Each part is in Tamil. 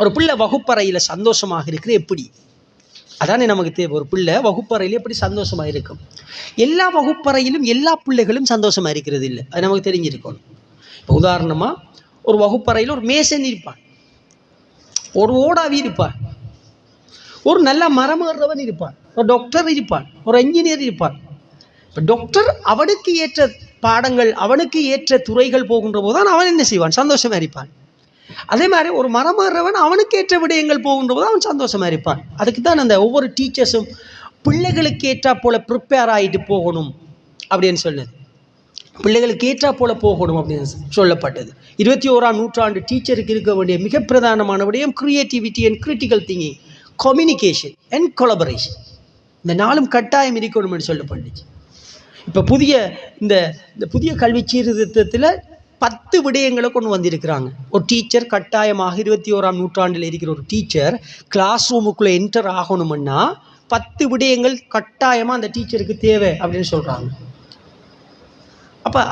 ஒரு பிள்ளை வகுப்பறையில் சந்தோஷமாக இருக்கிறது எப்படி? அதானே நமக்கு தேவை. ஒரு பிள்ளை வகுப்பறையில் எப்படி சந்தோஷமாக இருக்கும்? எல்லா வகுப்பறையிலும் எல்லா பிள்ளைகளும் சந்தோஷமாக இருக்கிறது இல்லை. அது நமக்கு தெரிஞ்சிருக்கணும். இப்போ உதாரணமாக ஒரு வகுப்பறையில் ஒரு மேசன் இருப்பான் ஒரு ஓடாவி இருப்பான் ஒரு நல்ல மரம் ஏறுறவன் இருப்பான் ஒரு டாக்டர் இருப்பான் ஒரு என்ஜினியர் இருப்பான் இப்போ டாக்டர் அவனுக்கு ஏற்ற பாடங்கள் அவனுக்கு ஏற்ற துறைகள் போகின்ற போது தான் அவன் என்ன செய்வான்? சந்தோஷமாக இருப்பான். அதே மாதிரி ஒரு மரமாறுறவன் அவனுக்கு ஏற்ற விடயங்கள் போகின்ற போது அவன் சந்தோஷமாக இருப்பான். அதுக்கு தான் அந்த ஒவ்வொரு டீச்சர்ஸும் பிள்ளைகளுக்கு ஏற்றா போல் ப்ரிப்பேர் ஆகிட்டு போகணும் அப்படின்னு சொன்னது. பிள்ளைகளுக்கு ஏற்றா போல போகணும் அப்படின்னு சொல்லப்பட்டது. இருபத்தி ஓராம் நூற்றாண்டு டீச்சருக்கு இருக்க வேண்டிய மிக பிரதானமான விடயம் creativity and critical thinking communication and collaboration இந்த நாளும் கட்டாயம் இருக்கணும்னு சொல்லப்பட்டுச்சு. இப்போ புதிய இந்த இந்த புதிய கல்வி சீர்திருத்தத்தில் பத்து விடயங்களை கொண்டு வந்திருக்கிறாங்க. ஒரு டீச்சர் கட்டாயமாக இருபத்தி ஓராம் நூற்றாண்டில் இருக்கிற ஒரு டீச்சர் கிளாஸ் ரூமுக்குள்ளே என்டர் ஆகணும்னா பத்து விடயங்கள் கட்டாயமாக அந்த டீச்சருக்கு தேவை அப்படின்னு சொல்கிறாங்க அப்போ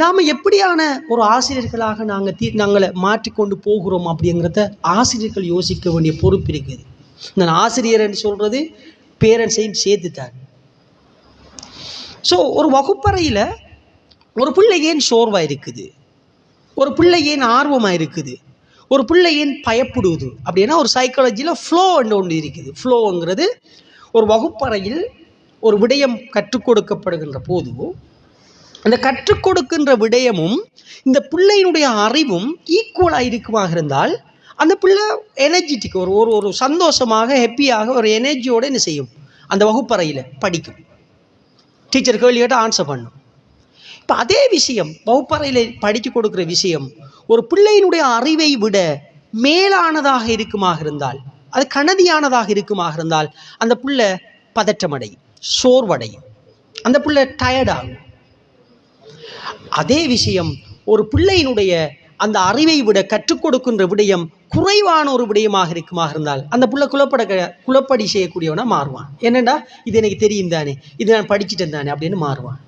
நாம் எப்படியான ஒரு ஆசிரியர்களாக நாங்கள் தீ நாங்களை மாற்றிக்கொண்டு போகிறோம் அப்படிங்கிறத ஆசிரியர்கள் யோசிக்க வேண்டிய பொறுப்பு இருக்குது. நான் ஆசிரியர்னு சொல்கிறது பேரண்ட்ஸையும் சேர்த்துத்தார் ஸோ ஒரு வகுப்பறையில் ஒரு பிள்ளை ஏன் சோர்வாக இருக்குது? ஒரு பிள்ளையின் ஆர்வமாக இருக்குது. ஒரு பிள்ளையின் பயப்படுவது. பயப்படுது அப்படின்னா ஒரு சைக்காலஜியில் ஃப்ளோ ஒன்று இருக்குது. ஃப்ளோங்கிறது ஒரு வகுப்பறையில் ஒரு விடயம் கற்றுக் கொடுக்கப்படுகின்ற போது அந்த கற்றுக் கொடுக்கின்ற விடயமும் இந்த பிள்ளையினுடைய அறிவும் ஈக்குவலாக இருக்குமாக இருந்தால் அந்த பிள்ளை எனர்ஜிட்டிக் ஒரு ஒரு ஒரு சந்தோஷமாக ஹெப்பியாக ஒரு எனர்ஜியோடு என்ன செய்யும்? அந்த வகுப்பறையில் படிக்கும். டீச்சர் கேள்வி கேட்டால் ஆன்சர் பண்ணும். இப்போ அதே விஷயம் வகுப்பறையில் படித்து கொடுக்குற விஷயம் ஒரு பிள்ளையினுடைய அறிவை விட மேலானதாக இருக்குமாக இருந்தால் அது கனதியானதாக இருக்குமாக இருந்தால் அந்த புள்ள பதற்றமடையும் சோர்வடையும். அந்த புள்ள டயர்டாகும் அதே விஷயம் ஒரு பிள்ளையினுடைய அந்த அறிவை விட கற்றுக் கொடுக்கின்ற விடயம் குறைவான ஒரு விடயமாக இருக்குமாக இருந்தால் அந்த புள்ள குலப்பட குழப்படி செய்யக்கூடியவனா மாறுவான். என்னென்னா இது எனக்கு தெரியும் தானே இது நான் படிச்சுட்டேன் தானே அப்படின்னு மாறுவான்.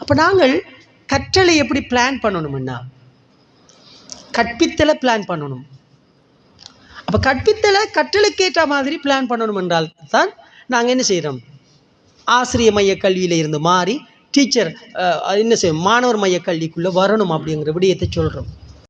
அப்போ நாங்கள் கற்றலை எப்படி பிளான் பண்ணணும்னா கற்பித்தலை பிளான் பண்ணணும். அப்போ கற்பித்தலை கற்றலுக்கேற்ற மாதிரி பிளான் பண்ணணும் என்றால் தான் நாங்கள் என்ன செய்கிறோம் ஆசிரிய மைய கல்வியில் இருந்து மாறி டீச்சர் என்ன செய்யும் மாணவர் மைய கல்விக்குள்ளே வரணும் அப்படிங்கிற விடயத்தை சொல்கிறோம்